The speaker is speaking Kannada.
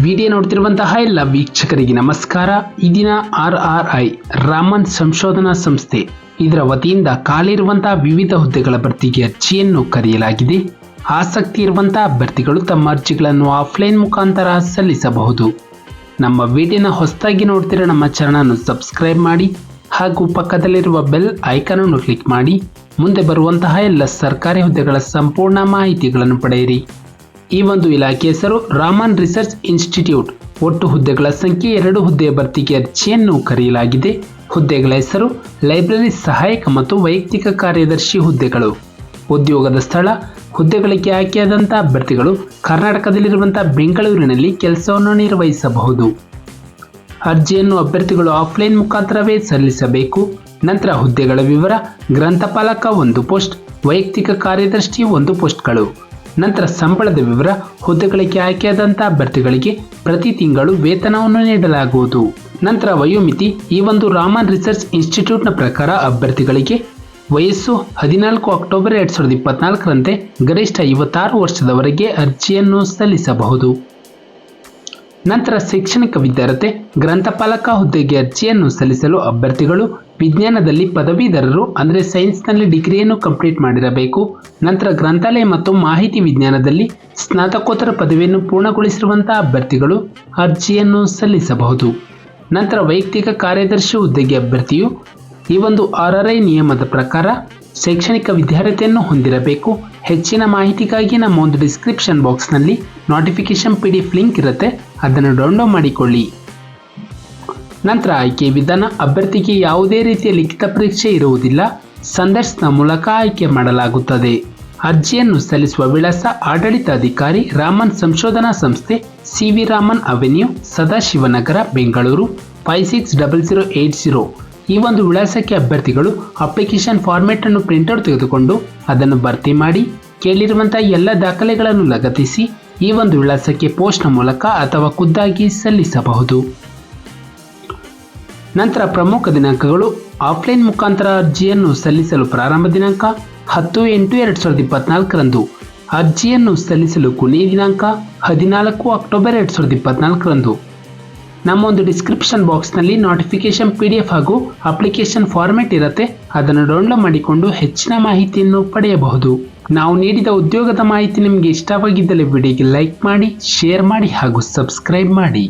ವಿಡಿಯೋ ನೋಡ್ತಿರುವಂತಹ ಎಲ್ಲ ವೀಕ್ಷಕರಿಗೆ ನಮಸ್ಕಾರ. ಈ ದಿನ ಆರ್ ಆರ್ ಐ, ರಾಮನ್ ಸಂಶೋಧನಾ ಸಂಸ್ಥೆ, ಇದರ ವತಿಯಿಂದ ಖಾಲಿರುವಂತಹ ವಿವಿಧ ಹುದ್ದೆಗಳ ಭರ್ತಿಗೆ ಅರ್ಜಿಯನ್ನು ಕರೆಯಲಾಗಿದೆ. ಆಸಕ್ತಿ ಇರುವಂತಹ ಅಭ್ಯರ್ಥಿಗಳು ತಮ್ಮ ಅರ್ಜಿಗಳನ್ನು ಆಫ್ಲೈನ್ ಮುಖಾಂತರ ಸಲ್ಲಿಸಬಹುದು. ನಮ್ಮ ವಿಡಿಯೋನ ಹೊಸದಾಗಿ ನೋಡ್ತಿರೋ ನಮ್ಮ ಚಾನಲನ್ನು ಸಬ್ಸ್ಕ್ರೈಬ್ ಮಾಡಿ, ಹಾಗೂ ಪಕ್ಕದಲ್ಲಿರುವ ಬೆಲ್ ಐಕಾನ್ ಅನ್ನು ಕ್ಲಿಕ್ ಮಾಡಿ, ಮುಂದೆ ಬರುವಂತಹ ಎಲ್ಲ ಸರ್ಕಾರಿ ಹುದ್ದೆಗಳ ಸಂಪೂರ್ಣ ಮಾಹಿತಿಗಳನ್ನು ಪಡೆಯಿರಿ. ಈ ಒಂದು ಇಲಾಖೆ ಹೆಸರು ರಾಮನ್ ರಿಸರ್ಚ್ ಇನ್ಸ್ಟಿಟ್ಯೂಟ್. ಒಟ್ಟು ಹುದ್ದೆಗಳ ಸಂಖ್ಯೆ ಎರಡು ಹುದ್ದೆಯ ಭರ್ತಿಗೆ ಅರ್ಜಿಯನ್ನು ಕರೆಯಲಾಗಿದೆ. ಹುದ್ದೆಗಳ ಹೆಸರು ಲೈಬ್ರರಿ ಸಹಾಯಕ ಮತ್ತು ವೈಯಕ್ತಿಕ ಕಾರ್ಯದರ್ಶಿ ಹುದ್ದೆಗಳು. ಉದ್ಯೋಗದ ಸ್ಥಳ, ಹುದ್ದೆಗಳಿಗೆ ಆಯ್ಕೆಯಾದಂಥ ಅಭ್ಯರ್ಥಿಗಳು ಕರ್ನಾಟಕದಲ್ಲಿರುವಂಥ ಬೆಂಗಳೂರಿನಲ್ಲಿ ಕೆಲಸವನ್ನು ನಿರ್ವಹಿಸಬಹುದು. ಅರ್ಜಿಯನ್ನು ಅಭ್ಯರ್ಥಿಗಳು ಆಫ್ಲೈನ್ ಮುಖಾಂತರವೇ ಸಲ್ಲಿಸಬೇಕು. ನಂತರ ಹುದ್ದೆಗಳ ವಿವರ, ಗ್ರಂಥಪಾಲಕ ಒಂದು ಪೋಸ್ಟ್, ವೈಯಕ್ತಿಕ ಕಾರ್ಯದರ್ಶಿ ಒಂದು ಪೋಸ್ಟ್ಗಳು. ನಂತರ ಸಂಬಳದ ವಿವರ ಹುದ್ದೆಗಳಿಗೆ ಆಯ್ಕೆಯಾದಂಥ ಅಭ್ಯರ್ಥಿಗಳಿಗೆ ಪ್ರತಿ ತಿಂಗಳು ವೇತನವನ್ನು ನೀಡಲಾಗುವುದು. ನಂತರ ವಯೋಮಿತಿ ಈ ಒಂದು ರಾಮನ್ ರಿಸರ್ಚ್ ಇನ್ಸ್ಟಿಟ್ಯೂಟ್ನ ಪ್ರಕಾರ ಅಭ್ಯರ್ಥಿಗಳಿಗೆ ವಯಸ್ಸು ಹದಿನಾಲ್ಕು ಅಕ್ಟೋಬರ್ ಎರಡ್ ಸಾವಿರದ ಇಪ್ಪತ್ನಾಲ್ಕರಂತೆ ಗರಿಷ್ಠ ಐವತ್ತಾರು ವರ್ಷದವರೆಗೆ ಅರ್ಜಿಯನ್ನು ಸಲ್ಲಿಸಬಹುದು. ನಂತರ ಶೈಕ್ಷಣಿಕ ವಿದ್ಯಾರ್ಥಿ ಗ್ರಂಥಪಾಲಕ ಹುದ್ದೆಗೆ ಅರ್ಜಿಯನ್ನು ಸಲ್ಲಿಸಲು ಅಭ್ಯರ್ಥಿಗಳು ವಿಜ್ಞಾನದಲ್ಲಿ ಪದವೀಧರರು, ಅಂದರೆ ಸೈನ್ಸ್ನಲ್ಲಿ ಡಿಗ್ರಿಯನ್ನು ಕಂಪ್ಲೀಟ್ ಮಾಡಿರಬೇಕು. ನಂತರ ಗ್ರಂಥಾಲಯ ಮತ್ತು ಮಾಹಿತಿ ವಿಜ್ಞಾನದಲ್ಲಿ ಸ್ನಾತಕೋತ್ತರ ಪದವಿಯನ್ನು ಪೂರ್ಣಗೊಳಿಸಿರುವಂತಹ ಅಭ್ಯರ್ಥಿಗಳು ಅರ್ಜಿಯನ್ನು ಸಲ್ಲಿಸಬಹುದು. ನಂತರ ವೈಯಕ್ತಿಕ ಕಾರ್ಯದರ್ಶಿ ಹುದ್ದೆಗೆ ಅಭ್ಯರ್ಥಿಯು ಈ ಒಂದು ಆರ್ ಆರ್ ಐ ನಿಯಮದ ಪ್ರಕಾರ ಶೈಕ್ಷಣಿಕ ವಿದ್ಯಾರ್ಹತೆಯನ್ನು ಹೊಂದಿರಬೇಕು. ಹೆಚ್ಚಿನ ಮಾಹಿತಿಗಾಗಿ ನಮ್ಮ ಒಂದು ಡಿಸ್ಕ್ರಿಪ್ಷನ್ ಬಾಕ್ಸ್ನಲ್ಲಿ notification P D F link ಇರುತ್ತೆ. ಅದನ್ನು ಡೌನ್ಲೋಡ್ ಮಾಡಿಕೊಳ್ಳಿ. ನಂತರ ಆಯ್ಕೆ ವಿಧಾನ ಅಭ್ಯರ್ಥಿಗೆ ಯಾವುದೇ ರೀತಿಯ ಲಿಖಿತ ಪರೀಕ್ಷೆ ಇರುವುದಿಲ್ಲ. ಸಂದರ್ಶನ ಮೂಲಕ ಆಯ್ಕೆ ಮಾಡಲಾಗುತ್ತದೆ. ಅರ್ಜಿಯನ್ನು ಸಲ್ಲಿಸುವ ವಿಳಾಸ ಆಡಳಿತಾಧಿಕಾರಿ ರಾಮನ್ ಸಂಶೋಧನಾ ಸಂಸ್ಥೆ C V Raman Avenue, Sadashivanagar, Bengaluru, five six double zero eight zero. ಈ ಒಂದು ವಿಳಾಸಕ್ಕೆ ಅಭ್ಯರ್ಥಿಗಳು ಅಪ್ಲಿಕೇಶನ್ ಫಾರ್ಮೆಟ್ ಅನ್ನು ಪ್ರಿಂಟ್ಔಟ್ ತೆಗೆದುಕೊಂಡು ಅದನ್ನು ಭರ್ತಿ ಮಾಡಿ, ಕೇಳಿರುವಂತಹ ಎಲ್ಲ ದಾಖಲೆಗಳನ್ನು ಲಗತ್ತಿಸಿ ಈ ಒಂದು ವಿಳಾಸಕ್ಕೆ ಪೋಸ್ಟ್ನ ಮೂಲಕ ಅಥವಾ ಖುದ್ದಾಗಿ ಸಲ್ಲಿಸಬಹುದು. ನಂತರ ಪ್ರಮುಖ ದಿನಾಂಕಗಳು ಆಫ್ಲೈನ್ ಮುಖಾಂತರ ಅರ್ಜಿಯನ್ನು ಸಲ್ಲಿಸಲು ಪ್ರಾರಂಭ ದಿನಾಂಕ ಹತ್ತು ಎಂಟು ಎರಡು ಸಾವಿರದ ಇಪ್ಪತ್ನಾಲ್ಕರಂದು. ಅರ್ಜಿಯನ್ನು ಸಲ್ಲಿಸಲು ಕೊನೆಯ ದಿನಾಂಕ ಹದಿನಾಲ್ಕು ಅಕ್ಟೋಬರ್ ಎರಡು ಸಾವಿರದ ಇಪ್ಪತ್ನಾಲ್ಕರಂದು. ನಮ್ಮ ಒಂದು ಡಿಸ್ಕ್ರಿಪ್ಷನ್ ಬಾಕ್ಸ್ನಲ್ಲಿ ನೋಟಿಫಿಕೇಶನ್ ಪಿ ಡಿ ಎಫ್ ಹಾಗೂ ಅಪ್ಲಿಕೇಶನ್ ಫಾರ್ಮೆಟ್ ಇರುತ್ತೆ. ಅದನ್ನು ಡೌನ್ಲೋಡ್ ಮಾಡಿಕೊಂಡು ಹೆಚ್ಚಿನ ಮಾಹಿತಿಯನ್ನು ಪಡೆಯಬಹುದು. ನಾವು ನೀಡಿದ ಉದ್ಯೋಗದ ಮಾಹಿತಿ ನಿಮಗೆ ಇಷ್ಟವಾಗಿದ್ದಲ್ಲಿ ವಿಡಿಯೋಗೆ ಲೈಕ್ ಮಾಡಿ, ಶೇರ್ ಮಾಡಿ ಹಾಗೂ ಸಬ್ಸ್ಕ್ರೈಬ್ ಮಾಡಿ.